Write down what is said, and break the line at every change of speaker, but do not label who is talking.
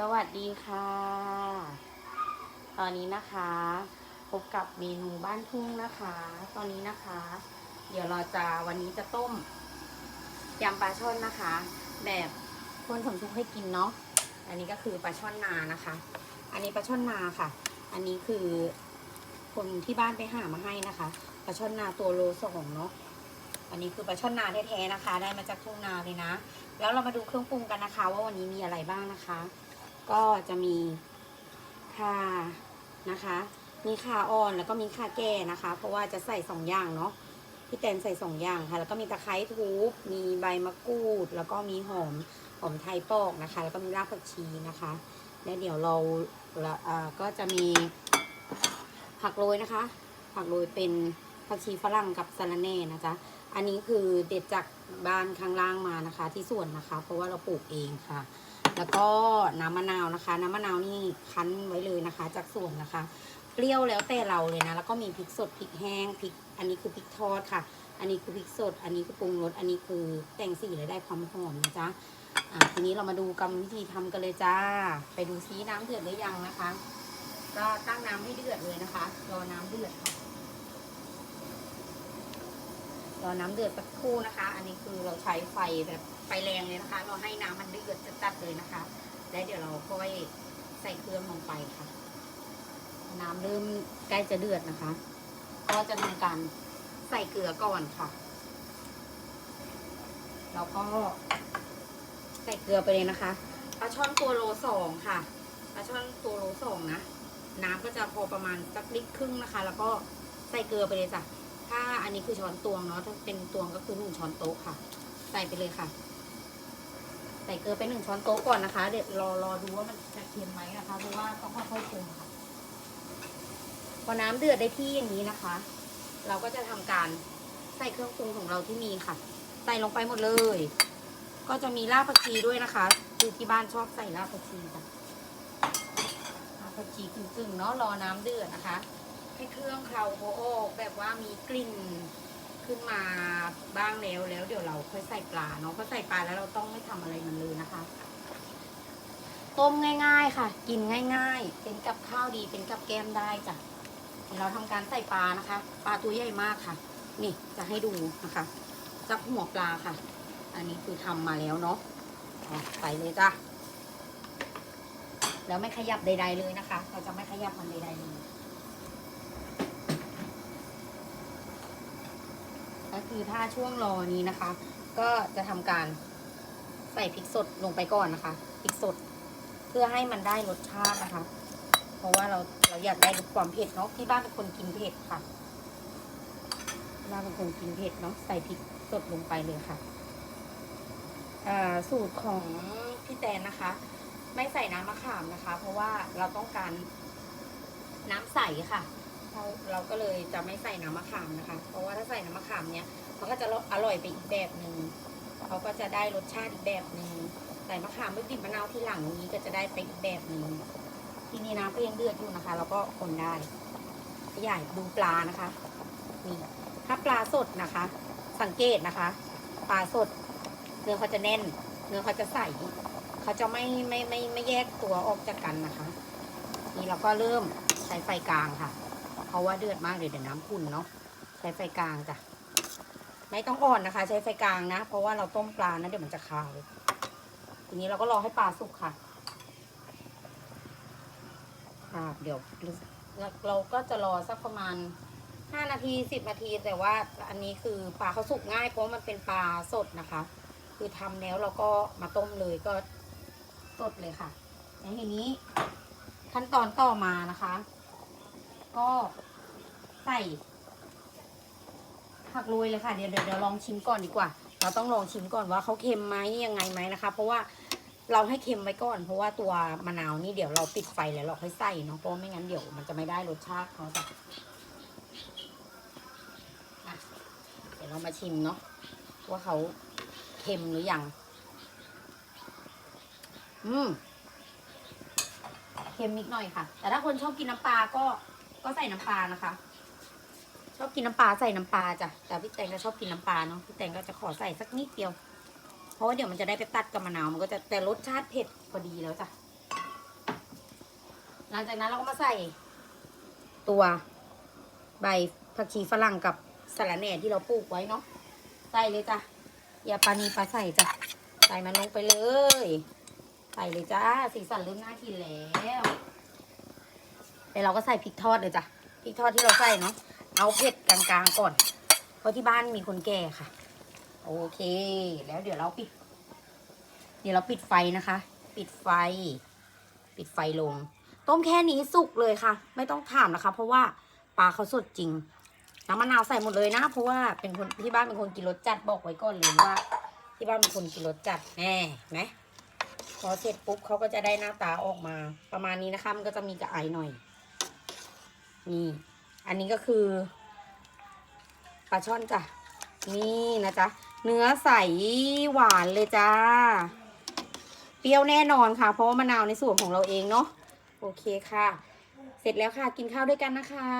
สวัสดีค่ะ ตอนนี้นะคะ พบกับเมนูบ้านทุ่งนะคะ ตอนนี้นะคะ เดี๋ยวเราจะวันนี้จะต้มยำปลาช่อนนะคะ แบบคนสมชุกให้กินเนาะอันนี้ก็คือปลาช่อนนานะคะ อันนี้ปลาช่อนนาค่ะ อันนี้คือคนที่บ้านไปหามาให้นะคะปลาช่อนนาตัวโลสองเนาะอันนี้คือปลาช่อนนาแท้ๆนะคะ ได้มาจากทุ่งนาเลยนะ แล้วเรามาดูเครื่องปรุงกันนะคะ ว่าวันนี้มีอะไรบ้างนะคะ ก็จะมีข่านะคะ มีข่าอ่อนแล้วก็มีข่าแก่นะคะ เพราะว่าจะใส่สองอย่างเนาะพี่แตนใส่สองอย่างค่ะ แล้วก็มีตะไคร้ทุบมีใบมะกรูด แล้วก็มีหอมหอมไทยปอกนะคะ แล้วก็มีรากผักชีนะคะ แล้วเดี๋ยวเราละอ่าก็จะมีผักโรยนะคะ ผักโรยเป็นผักชีฝรั่งกับสะระแหน่นะจ๊ะอันนี้คือเด็ดจากบ้านข้างล่างมานะคะ ที่สวนนะคะ เพราะว่าเราปลูกเองค่ะ แล้วก็น้ำมะนาวนะคะ น้ำมะนาวนี่คั้นไว้เลยนะคะ จากสวนนะคะ เปรี้ยวแล้วแต่เราเลยนะ แล้วก็มีพริกสดพริกแห้งพริก อันนี้คือพริกทอดค่ะ อันนี้คือพริกสด อันนี้คือปรุงรส อันนี้คือแต่งสีและได้ความหอมนะจ๊ะอ่าทีนี้เรามาดูกรรมวิธีทำกันเลยจ้า ไปดูซีน้ำเดือดหรือยังนะคะ ก็ตั้งน้ำให้เดือดเลยนะคะ รอน้ำเดือดค่ะรอน้ำเดือดสักครู่นะคะ อันนี้คือเราใช้ไฟแบบ ไฟแรงเลยนะคะ เราให้น้ำมันเดือดจัดๆเลยนะคะ แล้วเดี๋ยวเราค่อยใส่เครื่องลงไปค่ะ น้ำเริ่มใกล้จะเดือดนะคะ ก็จะทำการใส่เกลือก่อนค่ะ แล้วก็ใส่เกลือไปเลยนะคะปลาช่อนตัวโลสองค่ะปลาช่อนตัวโลสองนะ น้ำก็จะพอประมาณสักลิตรครึ่งนะคะ แล้วก็ใส่เกลือไปเลยจ้ะถ้าอันนี้คือช้อนตวงเนาะถ้าเป็นตวงก็คือหนึ่งช้อนโต๊ะค่ะ ใส่ไปเลยค่ะ ใส่เกลือไปหนึ่งช้อนโต๊ะก่อนนะคะ เดี๋ยวรอรอดูว่ามันจะเค็มไหมนะคะเพราะว่าต้องค่อยๆปรุงค่ะพอน้ำเดือดได้ที่อย่างนี้นะคะ เราก็จะทำการใส่เครื่องปรุงของเราที่มีค่ะ ใส่ลงไปหมดเลย ก็จะมีรากผักชีด้วยนะคะ คือที่บ้านชอบใส่รากผักชีค่ะรากผักชีกึ่งๆเนาะรอน้ำเดือดนะคะ ให้เครื่องเคาเขาอกแบบว่ามีกลิ่นขึ้นมาบ้างแล้วแล้วเดี๋ยวเราค่อยใส่ปลาเนาะเพราะใส่ปลาแล้วเราต้องไม่ทำอะไรมันเลยนะคะ ต้มง่ายๆค่ะ กินง่ายๆ เป็นกับข้าวดีเป็นกับแก้มได้จ้ะเราทำการใส่ปลานะคะ ปลาตัวใหญ่มากค่ะ นี่จะให้ดูนะคะจับหัวปลาค่ะ อันนี้คือทำมาแล้วเนาะเอาใส่เลยจ้ะแล้วไม่ขยับใด ๆ เลยนะคะ เราจะไม่ขยับมันใดๆเลยก็คือถ้าช่วงรอนี้นะคะ ก็จะทำการใส่พริกสดลงไปก่อนนะคะพริกสด พื่อให้มันได้รสชาตินะคะ เพราะว่าเราเราอยากได้ความเผ็ดเนาะที่บ้านเป็นคนกินเผ็ดค่ะบ้านเป็นคนกินเผ็ดเนาะใส่พริกสดลงไปเลยค่ะอ่าสูตรของพี่แตนนะคะ ไม่ใส่น้ำมะขามนะคะ เพราะว่าเราต้องการน้ำใสค่ะเราเราก็เลยจะไม่ใส่น้ำมะขามนะคะ เพราะว่าถ้าใส่น้ำมะขามเนี้ยมันก็จะอร่อยไปอีกแบบหนึ่งเขาก็จะได้รสชาติอีกแบบหนึ่ง ใส่มะขามไม่บีบมะนาวที่หลังนี้ก็จะได้ไปอีกแบบหนึ่งที่นี้น้ำก็ยังเดือดอยู่นะคะเราก็คนได้ใหญ่ดูปลานะคะนี่ถ้าปลาสดนะคะ สังเกตนะคะ ปลาสด เนื้อเขาจะแน่น เนื้อเขาจะใสเขาจะไม่ไม่ไม่ไม่แยกตัวออกจากกันนะคะ นี่เราก็เริ่มใช้ไฟกลางค่ะ เพราะว่าเดือดมากเลยเดี๋ยวน้ำขุ่นเนาะใช้ไฟกลางจ้ะไม่ต้องอ่อนนะคะ ใช้ไฟกลางนะ เพราะว่าเราต้มปลานะเดี๋ยวมันจะคาว ทีนี้เราก็รอให้ปลาสุกค่ะค่ะเดี๋ยวเราก็จะรอสักประมาณห้านาทีสิบนาที แต่ว่าอันนี้คือปลาเขาสุกง่ายเพราะมันเป็นปลาสดนะคะ คือทำแล้วเราก็มาต้มเลยก็สดเลยค่ะแล้วทีนี้ขั้นตอนต่อมานะคะ ก็ใส่ผักโรยเลยค่ะเดี๋ยวเดี๋ยวลองชิมก่อนดีกว่า เราต้องลองชิมก่อนว่าเขาเค็มไหมยังไงไหมนะคะ เพราะว่า เราให้เค็มไว้ก่อน เพราะว่าตัวมะนาวนี่เดี๋ยวเราปิดไฟแล้วเราค่อยใส่เนาะเพราะไม่งั้นเดี๋ยวมันจะไม่ได้รสชาติเขาจ้ะอะเดี๋ยวเรามาชิมเนาะว่าเขาเค็มหรือยัง อืมเค็มนิดหน่อยค่ะ แต่ถ้าคนชอบกินน้ำปลาก็ก็ใส่น้ำปลานะคะ ชอบกินน้ำปลาใส่น้ำปลาจ้ะแต่พี่แตงก็ชอบกินน้ำปลาเนาะพี่แตงก็จะขอใส่สักนิดเดียว เพราะว่าเดี๋ยวมันจะได้ไปตัดกับมะนาวมันก็จะแต่รสชาติเผ็ดพอดีแล้วจ้ะหลังจากนั้นเราก็มาใส่ตัวใบผักชีฝรั่งกับสะระแหน่ที่เราปลูกไว้เนาะใส่เลยจ้ะอย่าปานีปลาใส่จ้ะใส่มันลงไปเลย ใส่เลยจ้าสีสันเริ่มน่ากินแล้วเดี๋ยวเราก็ใส่พริกทอดเลยจ้ะพริกทอดที่เราใส่เนาะเอาเผ็ดกลางๆก่อน เพราะที่บ้านมีคนแก่ค่ะ โอเค แล้วเดี๋ยวเราปิด เดี๋ยวเราปิดไฟนะคะ ปิดไฟ ปิดไฟลง ต้มแค่นี้สุกเลยค่ะ ไม่ต้องถามนะคะ เพราะว่าปลาเขาสดจริง น้ำมะนาวใส่หมดเลยนะ เพราะว่าเป็นคนที่บ้านเป็นคนกินรสจัดบอกไว้ก่อนเลยว่า ที่บ้านเป็นคนกินรสจัดแน่ไหมพอเสร็จปุ๊บเขาก็จะได้หน้าตาออกมา ประมาณนี้นะคะ มันก็จะมีกระไอหน่อย นี่ อันนี้ก็คือปลาช่อนจ้ะ นี่นะจ๊ะ เนื้อใสหวานเลยจ้า เปรี้ยวแน่นอนค่ะ เพราะว่ามะนาวในส่วนของเราเองเนาะ โอเคค่ะ เสร็จแล้วค่ะ กินข้าวด้วยกันนะคะ